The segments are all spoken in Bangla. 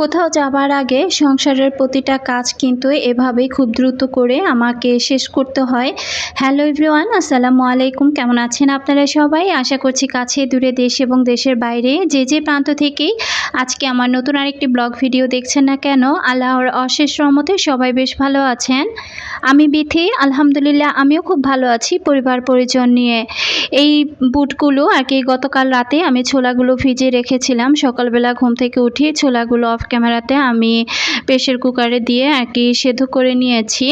কোথাও যাবার আগে সংসারের প্রতিটা কাজ কিন্তু এভাবেই খুব দ্রুত করে আমাকে শেষ করতে হয়। হ্যালো এভরিওয়ান, আসসালামু আলাইকুম। কেমন আছেন আপনারা সবাই? আশা করছি কাছে, দূরে দেশ এবং দেশের বাইরে যে যে প্রান্ত থেকেই আজকে আমার নতুন আরেকটি ব্লগ ভিডিও দেখছেন না কেন, আল্লাহর অশেষ রহমতে সবাই বেশ ভালো আছেন। আমি বিথি, আলহামদুলিল্লাহ আমিও খুব ভালো আছি পরিবার পরিজন নিয়ে। এই বুটগুলো আর কি গতকাল রাতে আমি ছোলাগুলো ভিজিয়ে রেখেছিলাম। সকালবেলা ঘুম থেকে উঠে ছোলাগুলো অফ ক্যামেরাতে আমি প্রেশার কুকারে দিয়ে আর কি সেদ্ধ করে নিয়েছি।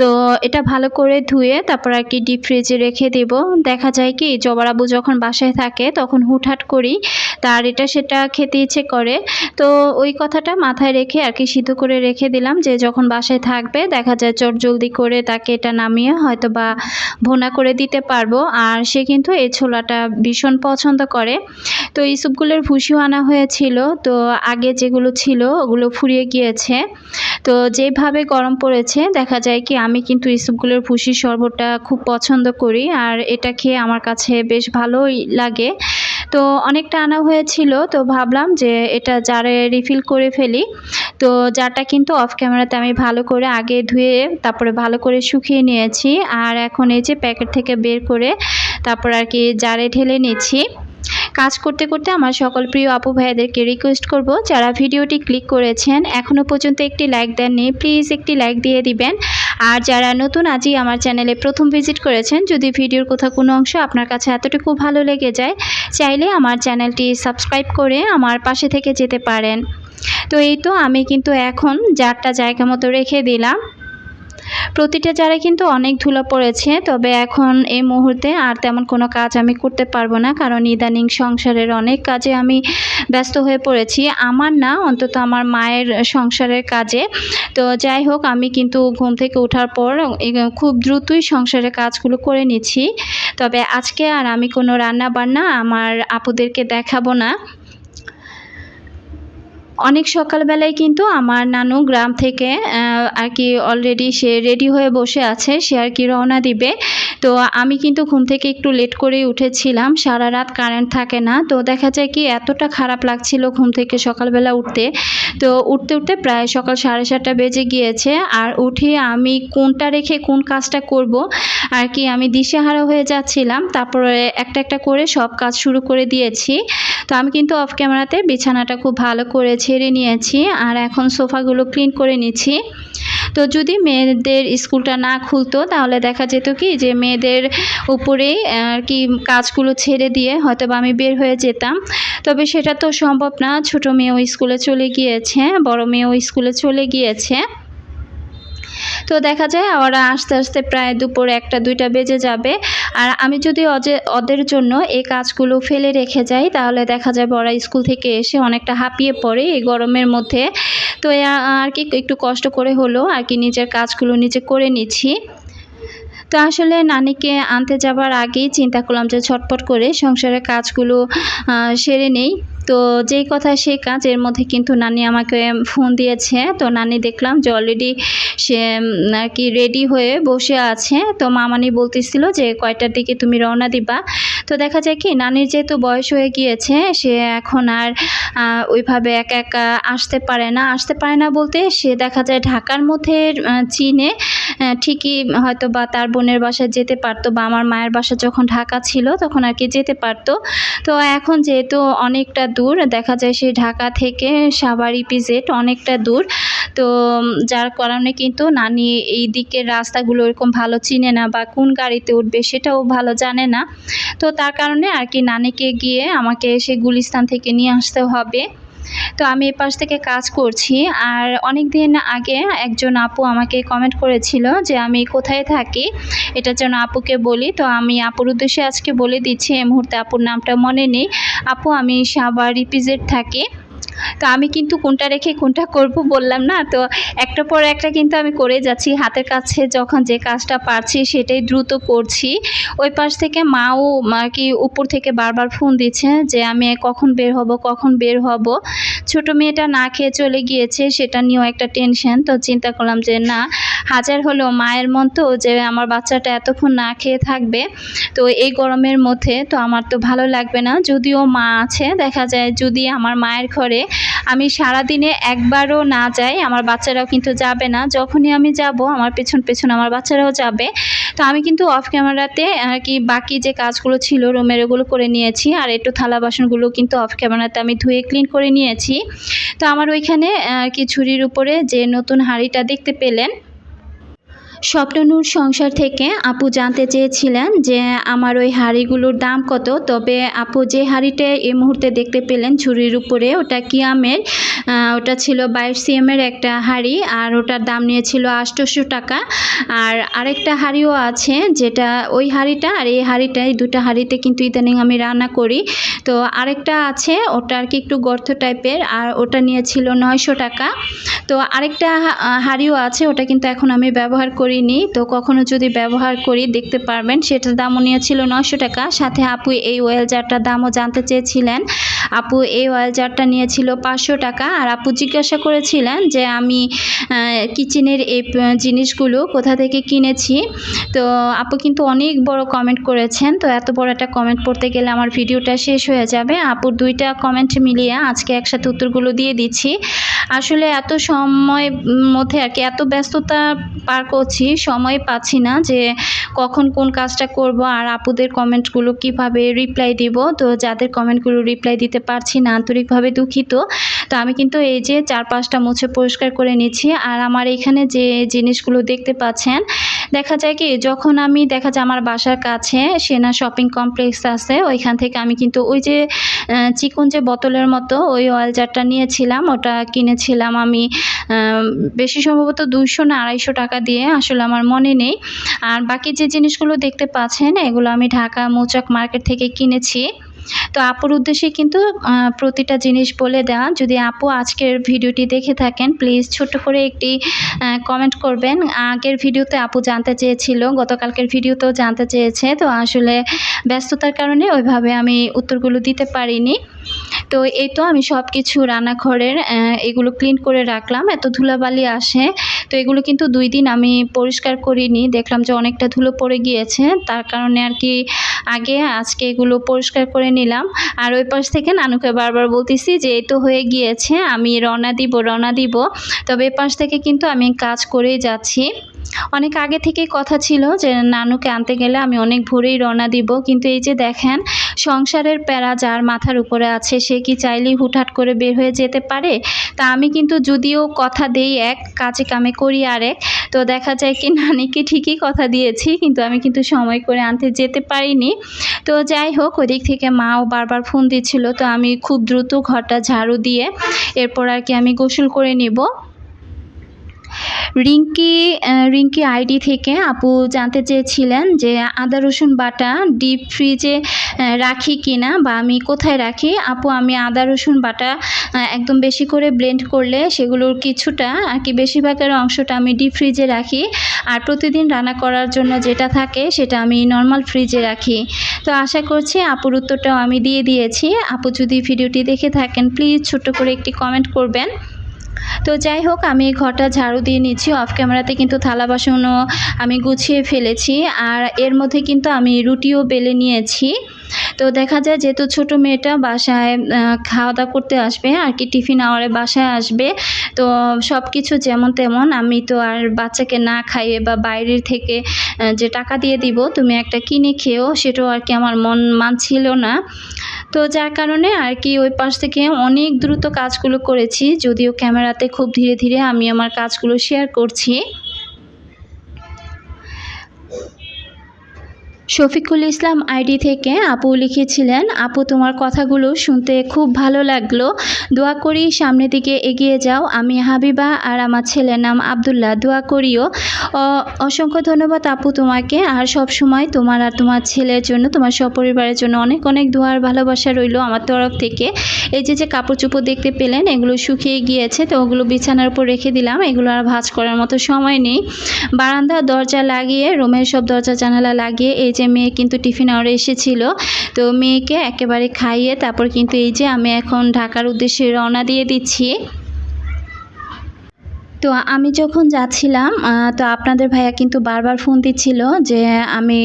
তো এটা ভালো করে ধুয়ে তারপর আর কি ডিপ ফ্রিজে রেখে দেব। দেখা যায় কি জবরাবু যখন বাসায় থাকে তখন হুটহাট করি তার এটা সেটা খেতে ইচ্ছে করে। তো ওই কথাটা মাথায় রেখে আর কি সিদ্ধ করে রেখে দিলাম যে যখন বাসায় থাকবে, দেখা যায় চট জলদি করে তাকে এটা নামিয়ে হয়তো বা ভোনা করে দিতে পারব। আর সে কিন্তু এই ছোলাটা ভীষণ পছন্দ করে। তো এই স্যুপগুলোর ভুসিও আনা হয়েছিল। তো আগে যেগুলো ছিল, ওগুলো ফুরিয়ে গিয়েছে। তো যেভাবে গরম পড়েছে, দেখা যায় কি আমি কিন্তু এই স্যুপগুলোর ভুসির শরবতটা খুব পছন্দ করি আর এটা খেয়ে আমার কাছে বেশ ভালোই লাগে। তো অনেকটা আনা হয়েছিল, তো ভাবলাম যে এটা জারে রিফিল করে ফেলি। তো জারটা কিন্তু অফ ক্যামেরাতে আমি ভালো করে আগে ধুয়ে, তারপরে ভালো করে শুকিয়ে নিয়েছি। আর এখন এই যে প্যাকেট থেকে বের করে, তারপর আর কি জারে ঢেলে নিচ্ছি। কাজ করতে করতে আমার সকল প্রিয় আপু ভাইয়াদেরকে রিকোয়েস্ট করব, যারা ভিডিওটি ক্লিক করেছেন এখনও পর্যন্ত একটি লাইক দেননি প্লিজ একটি লাইক দিয়ে দিবেন। আর যারা নতুন আজই আমার চ্যানেলে প্রথম ভিজিট করেছেন, যদি ভিডিওর কোথাও কোনো অংশ আপনার কাছে এতটুকু ভালো লেগে যায়, চাইলে আমার চ্যানেলটি সাবস্ক্রাইব করে আমার পাশে থেকে যেতে পারেন। তো এই তো আমি কিন্তু এখন জারটা জায়গা মতো রেখে দিলাম। প্রতিটা জারে কিন্তু অনেক ধুলো পড়েছে, তবে এখন এই মুহূর্তে আর তেমন কোনো কাজ আমি করতে পারব না, কারণ ইদানিং সংসারের অনেক কাজে আমি ব্যস্ত হয়ে পড়েছি। আমার না, অন্তত আমার মায়ের সংসারের কাজে। তো যাই হোক, আমি কিন্তু ঘুম থেকে ওঠার পর খুব দ্রুতই সংসারের কাজগুলো করে নিচ্ছি। তবে আজকে আর আমি কোনো রান্না বান্না আমার আপুদেরকে দেখাবো না। অনেক সকালবেলায় কিন্তু আমার নানু গ্রাম থেকে আর কি অলরেডি সে রেডি হয়ে বসে আছে, সে আর কি রওনা দিবে। তো আমি কিন্তু ঘুম থেকে একটু লেট করেই উঠেছিলাম, সারা রাত কারেন্ট থাকে না। তো দেখা যায় কি এতটা খারাপ লাগছিল ঘুম থেকে সকালবেলা উঠতে। তো উঠতে উঠতে প্রায় সকাল সাড়ে সাতটা বেজে গিয়েছে। আর উঠে আমি কোনটা রেখে কোন কাজটা করব, আর কি আমি দিশেহারা হয়ে যাচ্ছিলাম। তারপরে একটা একটা করে সব কাজ শুরু করে দিয়েছি। তো আমি কিন্তু অফ ক্যামেরাতে বিছানাটা খুব ভালো করে ছেড়ে নিয়েছি আর এখন সোফাগুলো ক্লিন করে নিচ্ছি। তো যদি মেয়েদের স্কুলটা না খুলতো, তাহলে দেখা যেত কি যে মেয়েদের উপরেই আর কি কাজগুলো ছেড়ে দিয়ে হয়তো বা আমি বের হয়ে যেতাম। তবে সেটা তো সম্ভব না, ছোট মেয়েও স্কুলে চলে গিয়েছে, বড় মেয়েও স্কুলে চলে গিয়েছে। তো দেখা যায় ওরা আস্তে আস্তে প্রায় দুপুর একটা, দুইটা বেজে যাবে। আর আমি যদি ওদের জন্য এই কাজগুলো ফেলে রেখে যাই, তাহলে দেখা যায় বড়া স্কুল থেকে এসে অনেকটা হাঁপিয়ে পড়ে এই গরমের মধ্যে। তো আর কি একটু কষ্ট করে হলো, আর কি নিজের কাজগুলো নিজে করে নিচ্ছি। তো আসলে নানিকে আনতে যাবার আগেই চিন্তা করলাম যে ছটপট করে সংসারের কাজগুলো সেরে নেই। তো যেই কথা সেই কাজ এর মধ্যে কিন্তু নানি আমাকে ফোন দিয়েছে। তো নানি দেখলাম যে অলরেডি সে আর কি রেডি হয়ে বসে আছে। তো মামানি বলতেছিল যে, কয়টার দিকে তুমি রওনা দিবা? তো দেখা যায় কি, নানির যেহেতু বয়স হয়ে গিয়েছে, সে এখন আর ওইভাবে একা একা আসতে পারে না। আসতে পারে না বলতে সে দেখা যায় ঢাকার মধ্যে চীনে ঠিকই হয়তো বা তার বোনের বাসায় যেতে পারতো বা আমার মায়ের বাসা যখন ঢাকা ছিল তখন আর কি যেতে পারতো। তো এখন যেহেতু অনেকটা দূর, দেখা যায় সেই ঢাকা থেকে সাভার ইপিজেড অনেকটা দূর। তো যার কারণে কিন্তু নানি এই দিকের রাস্তাগুলো এরকম ভালো চিনে না বা কোন গাড়িতে উঠবে সেটাও ভালো জানে না। তো তার কারণে আর কি নানিকে গিয়ে আমাকে সে গুলিস্তান থেকে নিয়ে আসতে হবে। তো আমি এ পাশ থেকে কাজ করছি। আর অনেক দিন আগে একজন আপু আমাকে কমেন্ট করেছিল যে, আমি কোথায় থাকি? এটার জন্য আপুকে বলি। তো আমি আপুর উদ্দেশ্যে আজকে বলে দিচ্ছি এই মুহূর্তে আপুর নামটা মনে নেই। আপু, আমি সাবার রিপিজেট থাকি। তো আমি কিন্তু কোনটা রেখে কোনটা করব বললাম না। তো একটা পর একটা কিন্তু আমি করে যাচ্ছি। হাতের কাছে যখন যে কাজটা পারছি সেটাই দ্রুত করছি। ওই পাশ থেকে মাও মা কি উপর থেকে বারবার ফোন দিচ্ছে যে আমি কখন বের হব, কখন বের হব। ছোট মেয়েটা না খেয়ে চলে গিয়েছে, সেটা নিয়েও একটা টেনশন তো চিন্তা করলাম যে না হাজার হলেও মায়ের মন তো যে আমার বাচ্চাটা এতক্ষণ না খেয়ে থাকবে, তো এই গরমের মধ্যে তো আমার তো ভালো লাগবে না। যদিও মা আছে, দেখা যায় যদি আমার মায়ের ঘরে আমি সারাদিনে একবারও না যাই, আমার বাচ্চারাও কিন্তু যাবে না। যখনই আমি যাব, আমার পেছন পেছন আমার বাচ্চারাও যাবে। তো আমি কিন্তু অফ ক্যামেরাতে আর কি বাকি যে কাজগুলো ছিল, রুমের ওগুলো করে নিয়েছি, আর একটু থালা বাসনগুলো কিন্তু অফ ক্যামেরাতে আমি ধুয়ে ক্লিন করে নিয়েছি। তো আমার ওইখানে আর কি ঝুড়ির উপরে যে নতুন হাঁড়িটা দেখতে পেলেন স্বপ্ননূর সংসার থেকে আপু জানতে চেয়েছিলেন যে আমার ওই হাঁড়িগুলোর দাম কত, তবে আপু যে হাঁড়িটা এই মুহূর্তে দেখতে পেলেন ঝুড়ির উপরে, ওটা কিয়ামের ওটা ছিল বাইশ সিএমের একটা হাঁড়ি আর ওটার দাম নিয়েছিল আটশোশো টাকা। আর আরেকটা হাঁড়িও আছে যেটা ওই হাঁড়িটা আর এই হাঁড়িটা এই দুটো হাঁড়িতে কিন্তু ইদানিং আমি রান্না করি। তো আরেকটা আছে, ওটা আর কি একটু গর্ত টাইপের, আর ওটা নিয়েছিল নয়শো টাকা। তো আরেকটা হাঁড়িও আছে, ওটা কিন্তু এখন আমি ব্যবহার করিনি। তো কখনো যদি ব্যবহার করি, দেখতে পারবেন সেটার দামও নিয়েছিল নয়শো টাকা। সাথে আপু এই ওয়েল জারটার দামও জানতে চেয়েছিলেন। আপু এই ওয়েল জারটা নিয়েছিল পাঁচশো টাকা। আর আপু জিজ্ঞাসা করেছিলেন যে আমি কিচেনের এই জিনিসগুলো কোথা থেকে কিনেছি। তো আপু কিন্তু অনেক বড় কমেন্ট করেছেন। তো এত বড় একটা কমেন্ট পড়তে গেলে আমার ভিডিওটা শেষ হয়ে যাবে। আপুর দুইটা কমেন্ট মিলিয়ে আজকে একসাথে উত্তরগুলো দিয়ে দিচ্ছি। আসলে এত সময় মধ্যে আর কি, এত ব্যস্ততা পার করছি, সময় পাচ্ছি না যে কখন কোন কাজটা করব আর আপুদের কমেন্টগুলো কীভাবে রিপ্লাই দিব। তো যাদের কমেন্টগুলো রিপ্লাই দিতে পারছি না, আন্তরিকভাবে দুঃখিত। তো আমি কিন্তু এই যে চার পাঁচটা মুছে পরিষ্কার করে নিচ্ছি। আর আমার এখানে যে জিনিসগুলো দেখতে পাচ্ছেন দেখা যায় কি, যখন আমি, দেখা যায় আমার বাসার কাছে সেনা শপিং কমপ্লেক্স আছে, ওইখান থেকে আমি কিন্তু ওই যে চিকন যে বোতলের মতো ওই অয়েল জারটা নিয়েছিলাম, ওটা কিনেছিলাম আমি বেশি সম্ভবত দুইশো না আড়াইশো টাকা দিয়ে, আসলে আমার মনে নেই। আর বাকি যে জিনিসগুলো দেখতে পাচ্ছেন, এগুলো আমি ঢাকা মৌচাক মার্কেট থেকে কিনেছি। তো আপুর উদ্দেশ্যে কিন্তু প্রতিটা জিনিস বলে দেওয়া। যদি আপু আজকের ভিডিওটি দেখে থাকেন প্লিজ ছোট্ট করে একটি কমেন্ট করবেন। আগের ভিডিওতে আপু জানতে চেয়েছিল, গতকালকের ভিডিওতেও জানতে চেয়েছে। তো আসলে ব্যস্ততার কারণে ওইভাবে আমি উত্তরগুলো দিতে পারিনি। তো এই তো আমি সব কিছু রান্নাঘরের এগুলো ক্লিন করে রাখলাম। এত ধুলাবালি আসে। তো এগুলো কিন্তু দুই দিন আমি পরিষ্কার করিনি। দেখলাম যে অনেকটা ধুলো পড়ে গিয়েছে। তার কারণে আর কি আগে, আজকে এগুলো পরিষ্কার করে নিলাম। আর ওই পাশ থেকে নানুকে বারবার বলতেছি যে, এই তো হয়ে গিয়েছে। আমি রওনা দিব রওনা দিব। তবে এ পাশ থেকে কিন্তু আমি কাজ করেই যাচ্ছি। অনেক আগে থেকেই কথা ছিল যে নানুকে আনতে গেলে আমি অনেক ভোরেই রওনা দিব, কিন্তু এই যে দেখেন, সংসারের প্যারা যার মাথার উপরে আছে, সে কি চাইলেই হুটহাট করে বের হয়ে যেতে পারে? তা আমি কিন্তু যদিও কথা দেই এক, কাজে কামে করি আরেক, তো দেখা যায় কি নানিকে ঠিকই কথা দিয়েছি, কিন্তু আমি কিন্তু সময় করে আনতে যেতে পারিনি। তো যাই হোক, ওদিক থেকে মাও বারবার ফোন দিচ্ছিল, তো আমি খুব দ্রুত ঘরটা ঝাড়ু দিয়ে এরপর আর কি আমি গোসল করে নিব। রিঙ্কি রিঙ্কি আইডি থেকে আপু জানতে চেয়েছিলেন যে আদা রসুন বাটা ডিপ ফ্রিজে রাখি কিনা বা আমি কোথায় রাখি? আপু, আমি আদা রসুন বাটা একদম বেশি করে ব্লেন্ড করলে সেগুলোর কিছুটা আর কি বেশিরভাগের অংশটা আমি ডিপ ফ্রিজে রাখি। আর প্রতিদিন রান্না করার জন্য যেটা থাকে সেটা আমি নর্মাল ফ্রিজে রাখি। তো আশা করছি আপুর উত্তরটাও আমি দিয়ে দিয়েছি। আপু যদি ভিডিওটি দেখে থাকেন, প্লিজ ছোট্ট করে একটি কমেন্ট করবেন। তো যাই হোক, আমি ঘরটা ঝাড়ু দিয়ে নিচ্ছি। অফ ক্যামেরাতে কিন্তু থালা বাসনও আমি গুছিয়ে ফেলেছি। আর এর মধ্যে কিন্তু আমি রুটিও বেলে নিয়েছি। তো দেখা যায় যেহেতু ছোটো মেয়েটা বাসায় খাওয়া দাওয়া করতে আসবে আর কি টিফিন আওয়ারে বাসায় আসবে, তো সব কিছু যেমন তেমন আমি তো আর বাচ্চাকে না খাইয়ে বা বাইরের থেকে যে টাকা দিয়ে দিব, তুমি একটা কিনে খেয়েও সেটাও আর কি আমার মন মানছিল না। তো যার কারণে আর কি ওই পাশ থেকে অনেক দ্রুত কাজগুলো করেছি, যদিও ক্যামেরাতে খুব ধীরে ধীরে আমি আমার কাজগুলো শেয়ার করছি। শফিকুল ইসলাম আইডি থেকে আপু লিখেছিলেন আপু, তোমার কথাগুলো শুনতে খুব ভালো লাগল। দোয়া করি সামনের দিকে এগিয়ে যাও। আমি হাবিবা আর আমার ছেলের নাম আবদুল্লাহ। দোয়া করিও। অসংখ্য ধন্যবাদ আপু তোমাকে। আর সব সময় তোমার আর তোমার ছেলের জন্য, তোমার সপরিবারের জন্য অনেক অনেক দোয়ার ভালোবাসা রইল আমার তরফ থেকে। এই যে যে কাপড় চোপড় দেখতে পেলেন, এগুলো শুকিয়ে গিয়েছে, তো ওগুলো বিছানার উপর রেখে দিলাম। এগুলো আর ভাঁজ করার মতো সময় নেই। বারান্দা দরজা লাগিয়ে, রুমের সব দরজা জানালা লাগিয়ে, এই যে মেয়ে কিন্তু টিফিন আওয়ারে এসেছিল, তো মেয়েকে একেবারে খাইয়ে তারপর কিন্তু এই যে আমি এখন ঢাকার উদ্দেশ্যে রওনা দিয়ে দিচ্ছি। তো আমি যখন যাচ্ছিলাম তো আপনাদের ভাইয়া কিন্তু বারবার ফোন দিচ্ছিল যে আমি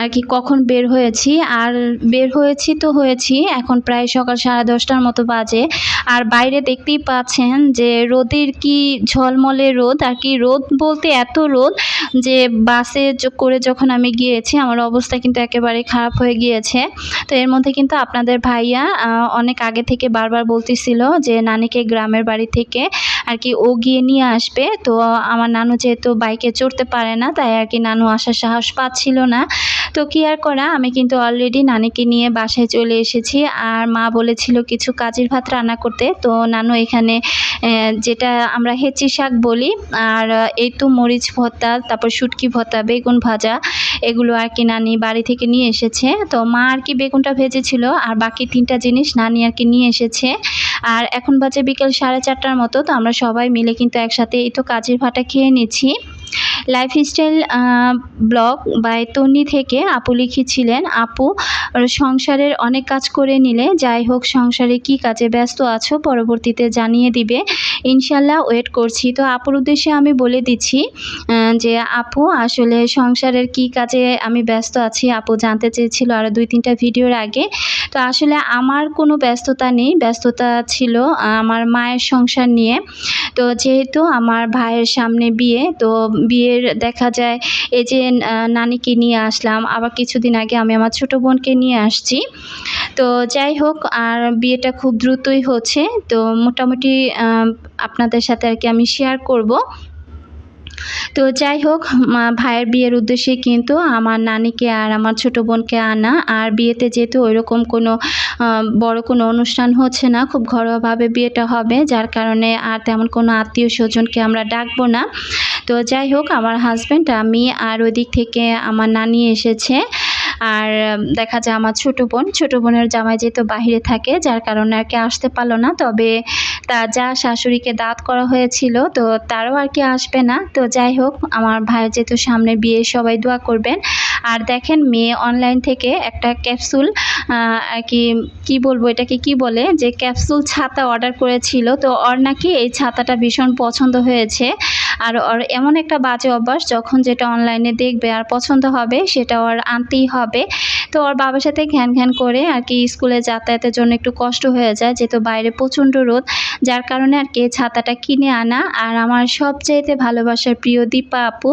আর কি কখন বের হয়েছি। আর বের হয়েছি তো হয়েছি, এখন প্রায় সকাল সাড়ে দশটার মতো বাজে। আর বাইরে দেখতেই পাচ্ছেন যে রোদের কি ঝলমলে রোদ, আর কি রোদ বলতে এত রোদ যে বাসে করে যখন আমি গিয়েছি, আমার অবস্থা কিন্তু একেবারে খারাপ হয়ে গিয়েছে। তো এর মধ্যে কিন্তু আপনাদের ভাইয়া অনেক আগে থেকে বারবার বলতেছিল যে নানিকে গ্রামের বাড়ি থেকে আর কি ও গিয়ে নিয়ে আসবে। তো আমার নানু যেহেতু বাইকে চড়তে পারে না, তাই আর কি নানু আসার সাহস পাচ্ছিল না। তো কি আর করা, আমি কিন্তু অলরেডি নানিকে নিয়ে বাসায় চলে এসেছি। আর মা বলেছিল কিছু কাজের ভাত রান্না করতে। তো নানু এখানে যেটা আমরা হেঁচি শাক বলি, আর এই তো মরিচ ভর্তা, তারপর শুটকি ভর্তা, বেগুন ভাজা, এগুলো আর কি নানি বাড়ি থেকে নিয়ে এসেছে। তো মা আর কি বেগুনটা ভেজেছিল, আর বাকি তিনটা জিনিস নানি আর কি নিয়ে এসেছে। আর এখন বাজে বিকেল সাড়ে চারটার মতো, তো আমরা সবাই মিলে কিন্তু একসাথে এই তো কাজের ভাটা খেয়ে নিচ্ছি। লাইফস্টাইল ব্লগ বাই তন্নি থেকে আপু লিখেছিলেন, আপু, সংসারের অনেক কাজ করে নিলে, যাই হোক সংসারে কি কাজে ব্যস্ত আছো পরবর্তীতে জানিয়ে দিবে। ইনশাল্লাহ ওয়েট করছি। তো আপুর উদ্দেশ্যে আমি বলে দিচ্ছি যে আপু, আসলে সংসারের কি কাজে আমি ব্যস্ত আছি আপু জানতে চেয়েছিল আরও দুই তিনটা ভিডিওর আগে। তো আসলে আমার কোনো ব্যস্ততা নেই, ব্যস্ততা ছিল আমার মায়ের সংসার নিয়ে। তো যেহেতু আমার ভাইয়ের সামনে বিয়ে, তো বিয়ের দেখা যায়, এই যে নানিকে নিয়ে আসলাম। আবার কিছুদিন আগে আমি আমার ছোটো বোনকে নিয়ে আসছি। তো যাই হোক, আর বিয়েটা খুব দ্রুতই হচ্ছে। তো মোটামুটি আপনাদের সাথে আর কি আমি শেয়ার করব। তো যাই হোক ভাইয়ের বিয়ের উদ্দেশ্যে কিন্তু আমার নানিকে আর আমার ছোট বোনকে আনা। আর বিয়েতে যেহেতু ওইরকম কোনো বড় কোনো অনুষ্ঠান হচ্ছে না, খুব ঘরোয়াভাবে বিয়েটা হবে। যার কারণে আর তেমন কোনো আত্মীয় স্বজনকে আমরা ডাকবো না। তো যাই হোক, আমার হাজব্যান্ড আমি আর ওই দিক থেকে আমার নানি এসেছে। আর দেখা যায় আমার ছোটো বোন, ছোটো বোনের জামাই যেহেতু বাহিরে থাকে, যার কারণে আর কি আসতে পারল না। তবে তার যা শাশুড়িকে দাঁত করা হয়েছিল, তো তারও আর কি আসবে না। তো যাই হোক, আমার ভাইয়ের যেহেতু সামনে বিয়ে, সবাই দোয়া করবেন। আর দেখেন, মেয়ে অনলাইন থেকে একটা ক্যাপসুল আর কি কি বলব, এটাকে কি বলে, যে ক্যাপসুল ছাতা অর্ডার করেছিল। তো ওর নাকি এই ছাতাটা ভীষণ পছন্দ হয়েছে। আর ওর এমন একটা বাজে অভ্যাস, যখন যেটা অনলাইনে দেখবে আর পছন্দ হবে, সেটা ওর আনতেই হবে। তো ওর বাবার সাথে ঘ্যান ঘ্যান করে আর কি স্কুলে যাতায়াতের জন্য একটু কষ্ট হয়ে যায়, যেহেতু বাইরে প্রচণ্ড রোদ। যার কারণে আর কি ছাতাটা কিনে আনা। আর আমার সবচাইতে ভালোবাসার প্রিয় দীপা আপু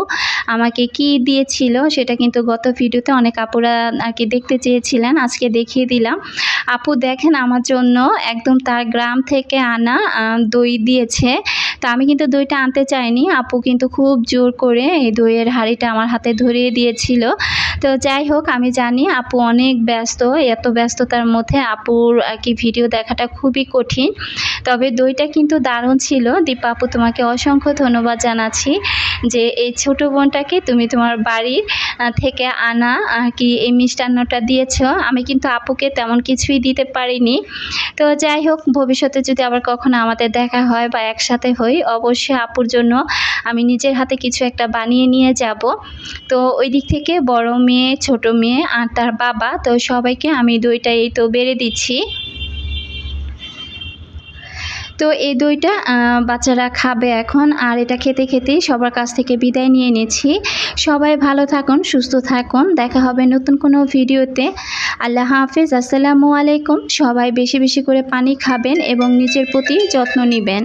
আমাকে কি দিয়েছিল, সেটা কিন্তু গত ভিডিওতে অনেক আপুরা আর কি দেখতে চেয়েছিলেন, আজকে দেখিয়ে দিলাম। আপু দেখেন আমার জন্য একদম তার গ্রাম থেকে আনা দই দিয়েছে। তো আমি কিন্তু দইটা আনতে চাইনি। আপু কিন্তু খুব জোর করে এই দইয়ের হাঁড়িটা আমার হাতে ধরিয়ে দিয়েছিল। তো যাই হোক, আমি জানি আপু অনেক ব্যস্ত, এত ব্যস্ততার মধ্যে আপুর আর কি ভিডিও দেখাটা খুবই কঠিন। তবে দইটা কিন্তু দারুণ ছিল। দীপা আপু তোমাকে অসংখ্য ধন্যবাদ জানাচ্ছি। যে এই ছোট বোনটাকে তুমি তোমার বাড়ির থেকে আনা কি এই মিষ্টান্নটা দিয়েছ। আমি কিন্তু আপুকে তেমন কিছুই দিতে পারিনি। তো যাই হোক, ভবিষ্যতে যদি আবার কখনো আমাদের দেখা হয় বা একসাথে হই, অবশ্যই আপুর জন্য আমি নিজের হাতে কিছু একটা বানিয়ে নিয়ে যাব। তো ওই দিক থেকে বড় মেয়ে, ছোট মেয়ে আর তার বাবা, তো সবাইকে আমি দইটা এই তো বেড়ে দিচ্ছি। তো এই দইটা বাচ্চারা খাবে এখন। আর এটা খেতে খেতেই সবার কাছ থেকে বিদায় নিয়ে নিচ্ছি। সবাই ভালো থাকুন, সুস্থ থাকুন। দেখা হবে নতুন কোনো ভিডিওতে। আল্লাহ হাফিজ। আসসালামু আলাইকুম। সবাই বেশি বেশি করে পানি খাবেন এবং নিজের প্রতি যত্ন নেবেন।